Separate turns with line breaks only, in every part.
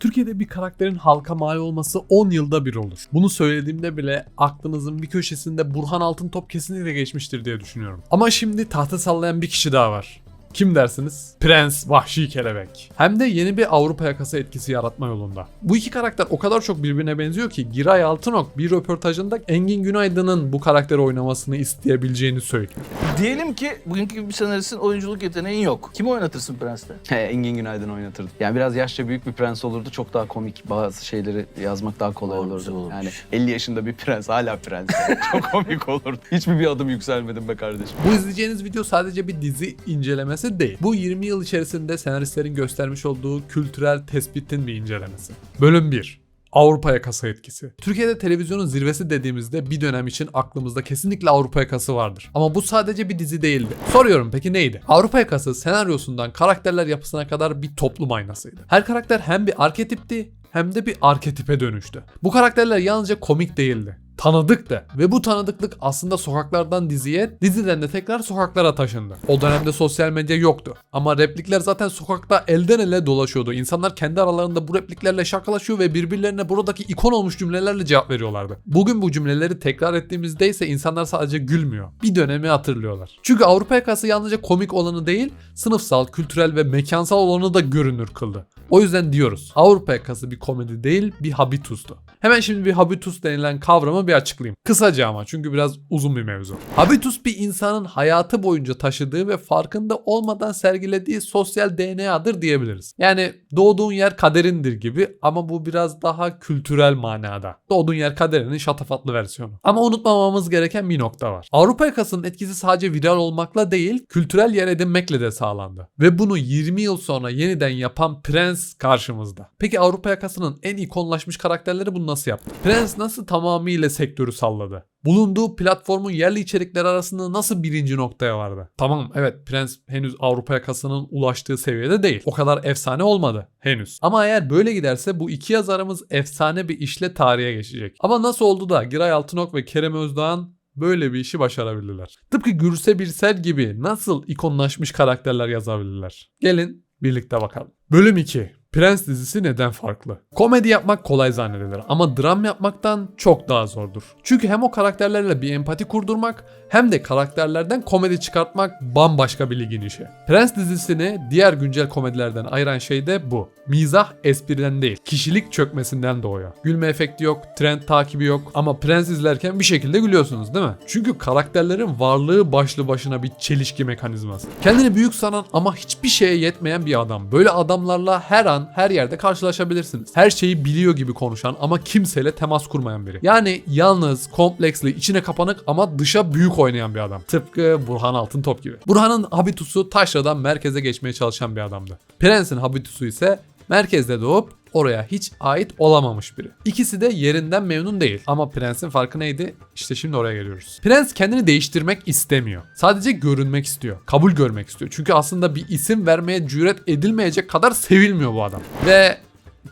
Türkiye'de bir karakterin halka mal olması 10 yılda bir olur. Bunu söylediğimde bile aklınızın bir köşesinde Burhan Altıntop kesinlikle geçmiştir diye düşünüyorum. Ama şimdi tahta sallayan bir kişi daha var. Kim dersiniz? Prens Vahşi Kelebek. Hem de yeni bir Avrupa yakası etkisi yaratma yolunda. Bu iki karakter o kadar çok birbirine benziyor ki Giray Altınok bir röportajında Engin Günaydın'ın bu karakteri oynamasını isteyebileceğini söylüyor.
Diyelim ki bugünkü gibi bir senaristin oyunculuk yeteneğin yok. Kimi oynatırsın Prens'te?
He, Engin Günaydın oynatırdım. Yani biraz yaşça büyük bir prens olurdu. Çok daha komik bazı şeyleri yazmak daha kolay olurdu.
olmuş.
Yani 50 yaşında bir prens hala prens. çok komik olurdu. Hiçbir bir adım yükselmedim be kardeşim.
Bu izleyeceğiniz video sadece bir dizi incelemesi değil. Bu 20 yıl içerisinde senaristlerin göstermiş olduğu kültürel tespitin bir incelemesi. Bölüm 1. Avrupa yakası etkisi. Türkiye'de televizyonun zirvesi dediğimizde bir dönem için aklımızda kesinlikle Avrupa yakası vardır. Ama bu sadece bir dizi değildi. Soruyorum peki neydi? Avrupa yakası senaryosundan karakterler yapısına kadar bir toplum aynasıydı. Her karakter hem bir arketipti hem de bir arketipe dönüştü. Bu karakterler yalnızca komik değildi tanıdık da ve bu tanıdıklık aslında sokaklardan diziye, diziden de tekrar sokaklara taşındı. O dönemde sosyal medya yoktu ama replikler zaten sokakta elden ele dolaşıyordu. İnsanlar kendi aralarında bu repliklerle şakalaşıyor ve birbirlerine buradaki ikon olmuş cümlelerle cevap veriyorlardı. Bugün bu cümleleri tekrar ettiğimizde ise insanlar sadece gülmüyor. Bir dönemi hatırlıyorlar. Çünkü Avrupa yakası yalnızca komik olanı değil, sınıfsal, kültürel ve mekansal olanı da görünür kıldı. O yüzden diyoruz Avrupa yakası bir komedi değil bir habitustu. Hemen şimdi bir habitus denilen kavramı bir açıklayayım. Kısaca ama çünkü biraz uzun bir mevzu. Habitus bir insanın hayatı boyunca taşıdığı ve farkında olmadan sergilediği sosyal DNA'dır diyebiliriz. Yani doğduğun yer kaderindir gibi ama bu biraz daha kültürel manada. Doğduğun yer kaderinin şatafatlı versiyonu. Ama unutmamamız gereken bir nokta var. Avrupa yakasının etkisi sadece viral olmakla değil, kültürel yer edinmekle de sağlandı. Ve bunu 20 yıl sonra yeniden yapan Prens karşımızda. Peki Avrupa yakasının en ikonlaşmış karakterleri bunu nasıl yaptı? Prens nasıl tamamıyla sektörü salladı? Bulunduğu platformun yerli içerikleri arasında nasıl birinci noktaya vardı? Tamam evet Prens henüz Avrupa yakasının ulaştığı seviyede değil. O kadar efsane olmadı henüz. Ama eğer böyle giderse bu iki yazarımız efsane bir işle tarihe geçecek. Ama nasıl oldu da Giray Altınok ve Kerem Özdoğan böyle bir işi başarabildiler? Tıpkı Gürse Birsel gibi nasıl ikonlaşmış karakterler yazabilirler? Gelin birlikte bakalım. Bölüm 2. Prens dizisi neden farklı? Komedi yapmak kolay zannedilir ama dram yapmaktan çok daha zordur. Çünkü hem o karakterlerle bir empati kurdurmak hem de karakterlerden komedi çıkartmak bambaşka bir ligin işi. Prens dizisini diğer güncel komedilerden ayıran şey de bu. Mizah espriden değil, kişilik çökmesinden doğuyor. Gülme efekti yok, trend takibi yok ama Prens izlerken bir şekilde gülüyorsunuz değil mi? Çünkü karakterlerin varlığı başlı başına bir çelişki mekanizması. Kendini büyük sanan ama hiçbir şeye yetmeyen bir adam. Böyle adamlarla her an her yerde karşılaşabilirsiniz. Her şeyi biliyor gibi konuşan ama kimseyle temas kurmayan biri. Yani yalnız, kompleksli, içine kapanık ama dışa büyük oynayan bir adam. Tıpkı Burhan Altıntop gibi. Burhan'ın habitusu taşradan merkeze geçmeye çalışan bir adamdı. Prens'in habitusu ise merkezde doğup oraya hiç ait olamamış biri. İkisi de yerinden memnun değil. Ama Prens'in farkı neydi? İşte şimdi oraya geliyoruz. Prens kendini değiştirmek istemiyor. Sadece görünmek istiyor. Kabul görmek istiyor. Çünkü aslında bir isim vermeye cüret edilmeyecek kadar sevilmiyor bu adam. Ve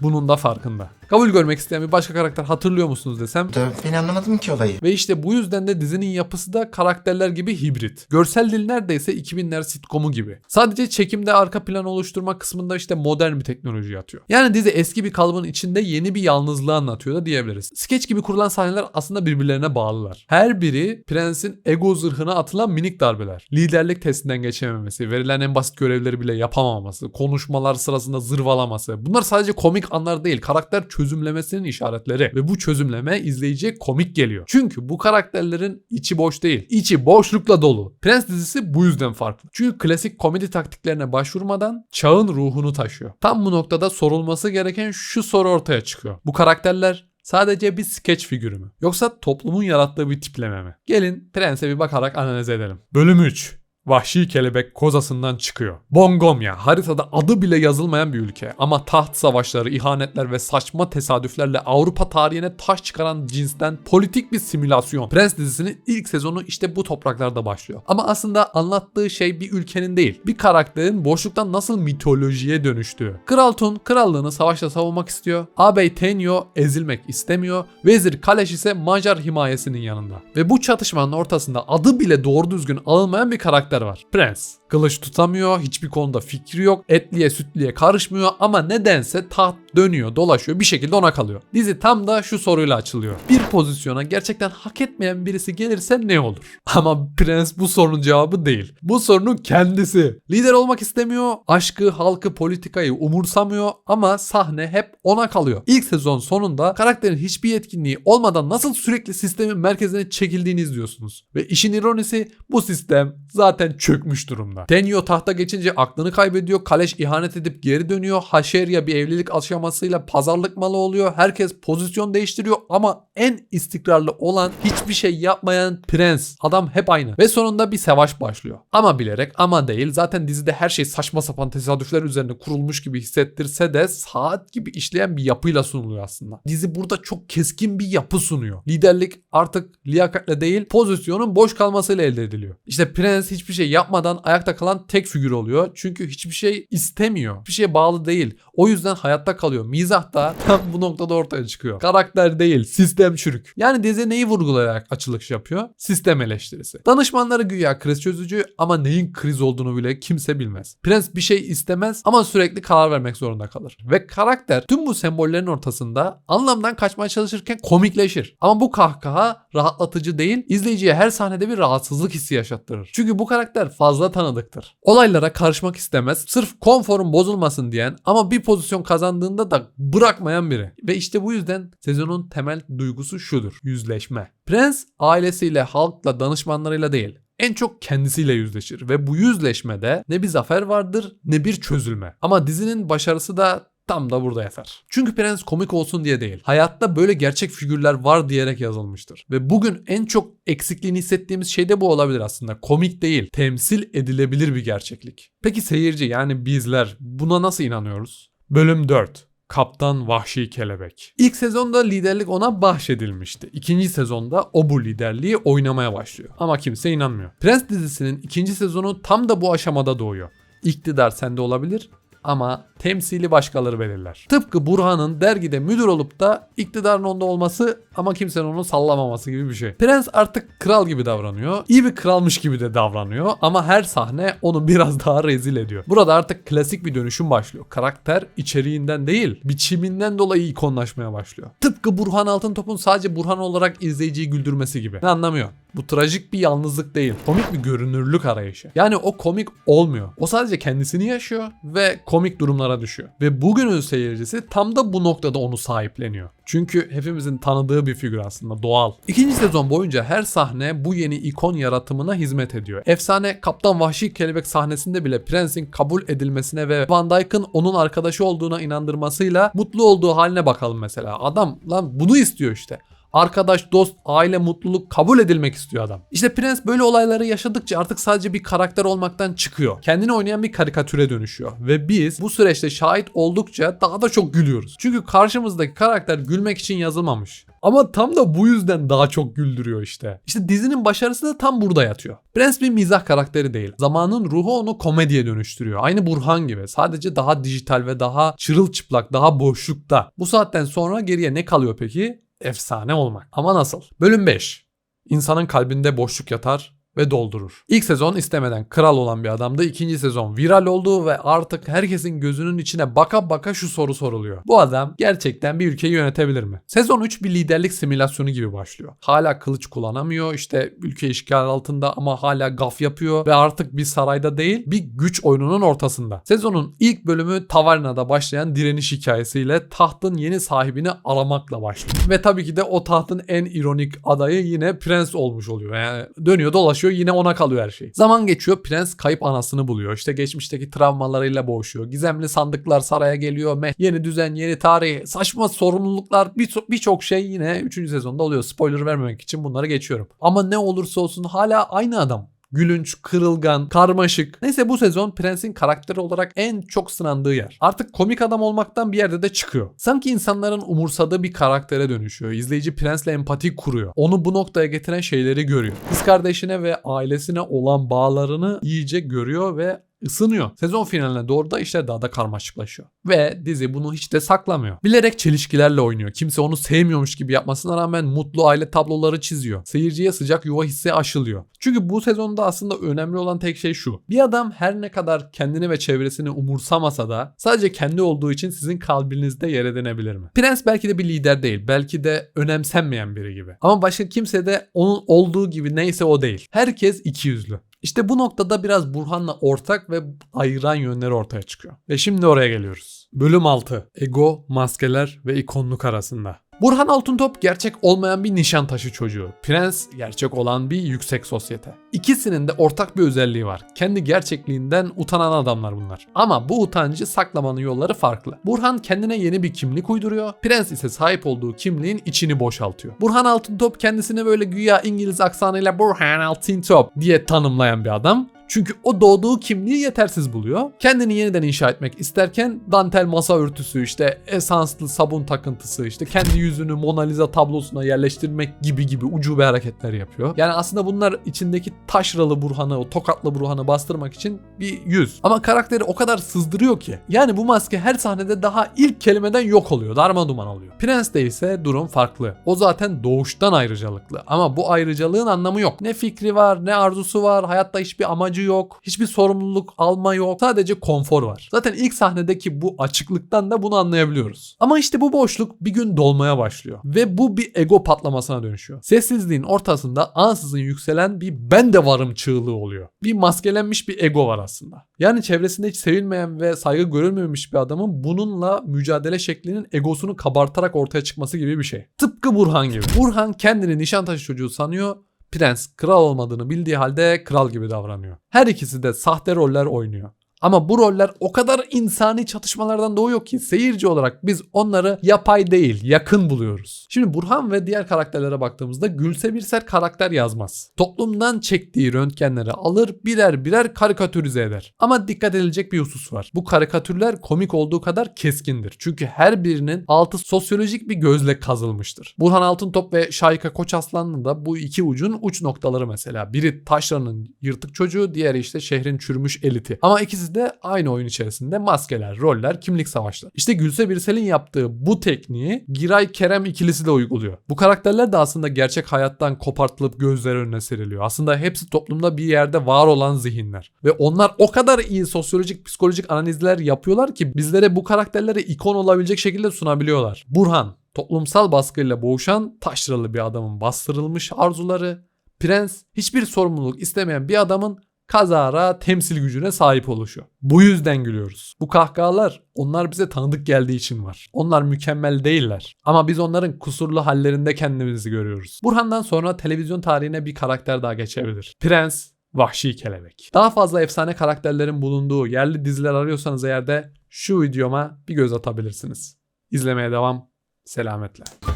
bunun da farkında. Kabul görmek isteyen bir başka karakter hatırlıyor musunuz desem
Ben anlamadım ki olayı.
ve işte bu yüzden de dizinin yapısı da karakterler gibi hibrit. Görsel dil neredeyse 2000'ler sitcomu gibi. Sadece çekimde arka plan oluşturma kısmında işte modern bir teknoloji yatıyor. Yani dizi eski bir kalıbın içinde yeni bir yalnızlığı anlatıyor da diyebiliriz. Skeç gibi kurulan sahneler aslında birbirlerine bağlılar. Her biri prensin ego zırhına atılan minik darbeler. Liderlik testinden geçememesi, verilen en basit görevleri bile yapamaması, konuşmalar sırasında zırvalaması. Bunlar sadece komik anlar değil, karakter çözümlemesinin işaretleri ve bu çözümleme izleyiciye komik geliyor. Çünkü bu karakterlerin içi boş değil. İçi boşlukla dolu. Prens dizisi bu yüzden farklı. Çünkü klasik komedi taktiklerine başvurmadan çağın ruhunu taşıyor. Tam bu noktada sorulması gereken şu soru ortaya çıkıyor. Bu karakterler sadece bir skeç figürü mü? Yoksa toplumun yarattığı bir tipleme mi? Gelin Prens'e bir bakarak analiz edelim. Bölüm 3. Vahşi kelebek kozasından çıkıyor. Bongomya haritada adı bile yazılmayan bir ülke ama taht savaşları, ihanetler ve saçma tesadüflerle Avrupa tarihine taş çıkaran cinsten politik bir simülasyon. Prens dizisinin ilk sezonu işte bu topraklarda başlıyor. Ama aslında anlattığı şey bir ülkenin değil, bir karakterin boşluktan nasıl mitolojiye dönüştüğü. Kral Tun krallığını savaşta savunmak istiyor. Ağabey Tenyo ezilmek istemiyor. Vezir Kaleş ise Macar himayesinin yanında. Ve bu çatışmanın ortasında adı bile doğru düzgün alınmayan bir karakter var. Prens. Kılıç tutamıyor, hiçbir konuda fikri yok, etliye sütliye karışmıyor ama nedense taht dönüyor, dolaşıyor bir şekilde ona kalıyor. Dizi tam da şu soruyla açılıyor. Bir pozisyona gerçekten hak etmeyen birisi gelirse ne olur? Ama Prens bu sorunun cevabı değil. Bu sorunun kendisi. Lider olmak istemiyor, aşkı, halkı, politikayı umursamıyor ama sahne hep ona kalıyor. İlk sezon sonunda karakterin hiçbir yetkinliği olmadan nasıl sürekli sistemin merkezine çekildiğini izliyorsunuz. Ve işin ironisi bu sistem zaten çökmüş durumda. Tenyo tahta geçince aklını kaybediyor, Kaleş ihanet edip geri dönüyor, Haşerya bir evlilik aşamasıyla pazarlık malı oluyor, herkes pozisyon değiştiriyor ama en istikrarlı olan hiçbir şey yapmayan prens. Adam hep aynı. Ve sonunda bir savaş başlıyor. Ama bilerek ama değil. Zaten dizide her şey saçma sapan tesadüfler üzerine kurulmuş gibi hissettirse de saat gibi işleyen bir yapıyla sunuluyor aslında. Dizi burada çok keskin bir yapı sunuyor. Liderlik artık liyakatle değil pozisyonun boş kalmasıyla elde ediliyor. İşte prens hiçbir şey yapmadan ayakta kalan tek figür oluyor. Çünkü hiçbir şey istemiyor. Bir şeye bağlı değil. O yüzden hayatta kalıyor. Mizah da tam bu noktada ortaya çıkıyor. Karakter değil, sistem çürük. Yani dizi neyi vurgulayarak açılış yapıyor? Sistem eleştirisi. Danışmanları güya kriz çözücü ama neyin kriz olduğunu bile kimse bilmez. Prens bir şey istemez ama sürekli karar vermek zorunda kalır. Ve karakter tüm bu sembollerin ortasında anlamdan kaçmaya çalışırken komikleşir. Ama bu kahkaha rahatlatıcı değil, izleyiciye her sahnede bir rahatsızlık hissi yaşattırır. Çünkü bu karakter fazla tanıdıktır. Olaylara karışmak istemez, sırf konforun bozulmasın diyen ama bir pozisyon kazandığında da bırakmayan biri. Ve işte bu yüzden sezonun temel duygusu şudur. Yüzleşme. Prens ailesiyle, halkla, danışmanlarıyla değil en çok kendisiyle yüzleşir ve bu yüzleşmede ne bir zafer vardır ne bir çözülme. Ama dizinin başarısı da tam da burada yatar. Çünkü Prens komik olsun diye değil. Hayatta böyle gerçek figürler var diyerek yazılmıştır. Ve bugün en çok eksikliğini hissettiğimiz şey de bu olabilir aslında. Komik değil, temsil edilebilir bir gerçeklik. Peki seyirci yani bizler buna nasıl inanıyoruz? Bölüm 4. Kaptan Vahşi Kelebek. İlk sezonda liderlik ona bahşedilmişti. İkinci sezonda o bu liderliği oynamaya başlıyor. Ama kimse inanmıyor. Prens dizisinin ikinci sezonu tam da bu aşamada doğuyor. İktidar sende olabilir ama temsili başkaları belirler. Tıpkı Burhan'ın dergide müdür olup da iktidarın onda olması ama kimsenin onu sallamaması gibi bir şey. Prens artık kral gibi davranıyor. İyi bir kralmış gibi de davranıyor ama her sahne onu biraz daha rezil ediyor. Burada artık klasik bir dönüşüm başlıyor. Karakter içeriğinden değil, biçiminden dolayı ikonlaşmaya başlıyor. Tıpkı Burhan Altıntop'un sadece Burhan olarak izleyiciyi güldürmesi gibi. Ne anlamıyor? Bu trajik bir yalnızlık değil. Komik bir görünürlük arayışı. Yani o komik olmuyor. O sadece kendisini yaşıyor ve komik durumlara düşüyor. Ve bugünün seyircisi tam da bu noktada onu sahipleniyor. Çünkü hepimizin tanıdığı bir figür aslında doğal. İkinci sezon boyunca her sahne bu yeni ikon yaratımına hizmet ediyor. Efsane Kaptan Vahşi Kelebek sahnesinde bile Prens'in kabul edilmesine ve Van Dyke'ın onun arkadaşı olduğuna inandırmasıyla mutlu olduğu haline bakalım mesela. Adam lan bunu istiyor işte. Arkadaş, dost, aile, mutluluk kabul edilmek istiyor adam. İşte Prens böyle olayları yaşadıkça artık sadece bir karakter olmaktan çıkıyor. Kendini oynayan bir karikatüre dönüşüyor. Ve biz bu süreçte şahit oldukça daha da çok gülüyoruz. Çünkü karşımızdaki karakter gülmek için yazılmamış. Ama tam da bu yüzden daha çok güldürüyor işte. İşte dizinin başarısı da tam burada yatıyor. Prens bir mizah karakteri değil. Zamanın ruhu onu komediye dönüştürüyor. Aynı Burhan gibi. Sadece daha dijital ve daha çırılçıplak, daha boşlukta. Bu saatten sonra geriye ne kalıyor peki? Efsane olmak. Ama nasıl? Bölüm 5. İnsanın kalbinde boşluk yatar ve doldurur. İlk sezon istemeden kral olan bir adamdı. İkinci sezon viral oldu ve artık herkesin gözünün içine baka baka şu soru soruluyor. Bu adam gerçekten bir ülkeyi yönetebilir mi? Sezon 3 bir liderlik simülasyonu gibi başlıyor. Hala kılıç kullanamıyor. işte ülke işgal altında ama hala gaf yapıyor ve artık bir sarayda değil bir güç oyununun ortasında. Sezonun ilk bölümü Taverna'da başlayan direniş hikayesiyle tahtın yeni sahibini aramakla başlıyor. Ve tabii ki de o tahtın en ironik adayı yine prens olmuş oluyor. Yani dönüyor dolaşıyor yine ona kalıyor her şey. Zaman geçiyor prens kayıp anasını buluyor. İşte geçmişteki travmalarıyla boğuşuyor. Gizemli sandıklar saraya geliyor. Meh, yeni düzen, yeni tarih, saçma sorumluluklar birçok birçok şey yine 3. sezonda oluyor. Spoiler vermemek için bunları geçiyorum. Ama ne olursa olsun hala aynı adam. Gülünç, kırılgan, karmaşık. Neyse bu sezon Prens'in karakteri olarak en çok sınandığı yer. Artık komik adam olmaktan bir yerde de çıkıyor. Sanki insanların umursadığı bir karaktere dönüşüyor. İzleyici Prens'le empati kuruyor. Onu bu noktaya getiren şeyleri görüyor. Kız kardeşine ve ailesine olan bağlarını iyice görüyor ve Isınıyor. Sezon finaline doğru da işler daha da karmaşıklaşıyor. Ve dizi bunu hiç de saklamıyor. Bilerek çelişkilerle oynuyor. Kimse onu sevmiyormuş gibi yapmasına rağmen mutlu aile tabloları çiziyor. Seyirciye sıcak yuva hissi aşılıyor. Çünkü bu sezonda aslında önemli olan tek şey şu. Bir adam her ne kadar kendini ve çevresini umursamasa da sadece kendi olduğu için sizin kalbinizde yer edinebilir mi? Prens belki de bir lider değil. Belki de önemsenmeyen biri gibi. Ama başka kimse de onun olduğu gibi neyse o değil. Herkes ikiyüzlü. İşte bu noktada biraz Burhan'la ortak ve ayıran yönleri ortaya çıkıyor. Ve şimdi oraya geliyoruz. Bölüm 6. Ego, maskeler ve ikonluk arasında. Burhan Altıntop gerçek olmayan bir nişantaşı çocuğu. Prens gerçek olan bir yüksek sosyete. İkisinin de ortak bir özelliği var. Kendi gerçekliğinden utanan adamlar bunlar. Ama bu utancı saklamanın yolları farklı. Burhan kendine yeni bir kimlik uyduruyor. Prens ise sahip olduğu kimliğin içini boşaltıyor. Burhan Altıntop kendisini böyle güya İngiliz aksanıyla Burhan Altıntop diye tanımlayan bir adam. Çünkü o doğduğu kimliği yetersiz buluyor. Kendini yeniden inşa etmek isterken dantel masa örtüsü işte esanslı sabun takıntısı işte kendi yüzünü Mona Lisa tablosuna yerleştirmek gibi gibi ucube hareketler yapıyor. Yani aslında bunlar içindeki taşralı Burhan'ı, o tokatlı Burhan'ı bastırmak için bir yüz. Ama karakteri o kadar sızdırıyor ki. Yani bu maske her sahnede daha ilk kelimeden yok oluyor. Darma duman oluyor. Prens'te ise durum farklı. O zaten doğuştan ayrıcalıklı. Ama bu ayrıcalığın anlamı yok. Ne fikri var, ne arzusu var, hayatta hiçbir amacı yok, hiçbir sorumluluk alma yok. Sadece konfor var. Zaten ilk sahnedeki bu açıklıktan da bunu anlayabiliyoruz. Ama işte bu boşluk bir gün dolmaya başlıyor. Ve bu bir ego patlamasına dönüşüyor. Sessizliğin ortasında ansızın yükselen bir ben de varım çığlığı oluyor. Bir maskelenmiş bir ego var aslında. Yani çevresinde hiç sevilmeyen ve saygı görülmemiş bir adamın bununla mücadele şeklinin egosunu kabartarak ortaya çıkması gibi bir şey. Tıpkı Burhan gibi. Burhan kendini Nişantaşı çocuğu sanıyor Prens kral olmadığını bildiği halde kral gibi davranıyor. Her ikisi de sahte roller oynuyor. Ama bu roller o kadar insani çatışmalardan doğuyor ki seyirci olarak biz onları yapay değil, yakın buluyoruz. Şimdi Burhan ve diğer karakterlere baktığımızda Gülse Birsel karakter yazmaz. Toplumdan çektiği röntgenleri alır birer birer karikatürize eder. Ama dikkat edilecek bir husus var. Bu karikatürler komik olduğu kadar keskindir. Çünkü her birinin altı sosyolojik bir gözle kazılmıştır. Burhan Altıntop ve Şahika Koçaslan'ın da bu iki ucun uç noktaları mesela. Biri taşranın yırtık çocuğu, diğeri işte şehrin çürümüş eliti. Ama ikisi de aynı oyun içerisinde maskeler, roller, kimlik savaşları. İşte Gülse Birsel'in yaptığı bu tekniği Giray Kerem ikilisi de uyguluyor. Bu karakterler de aslında gerçek hayattan kopartılıp gözler önüne seriliyor. Aslında hepsi toplumda bir yerde var olan zihinler. Ve onlar o kadar iyi sosyolojik, psikolojik analizler yapıyorlar ki bizlere bu karakterleri ikon olabilecek şekilde sunabiliyorlar. Burhan, toplumsal baskıyla boğuşan taşralı bir adamın bastırılmış arzuları, Prens, hiçbir sorumluluk istemeyen bir adamın kazara temsil gücüne sahip oluşu. Bu yüzden gülüyoruz. Bu kahkahalar onlar bize tanıdık geldiği için var. Onlar mükemmel değiller. Ama biz onların kusurlu hallerinde kendimizi görüyoruz. Burhan'dan sonra televizyon tarihine bir karakter daha geçebilir. Prens Vahşi Kelebek. Daha fazla efsane karakterlerin bulunduğu yerli diziler arıyorsanız eğer de şu videoma bir göz atabilirsiniz. İzlemeye devam. Selametle.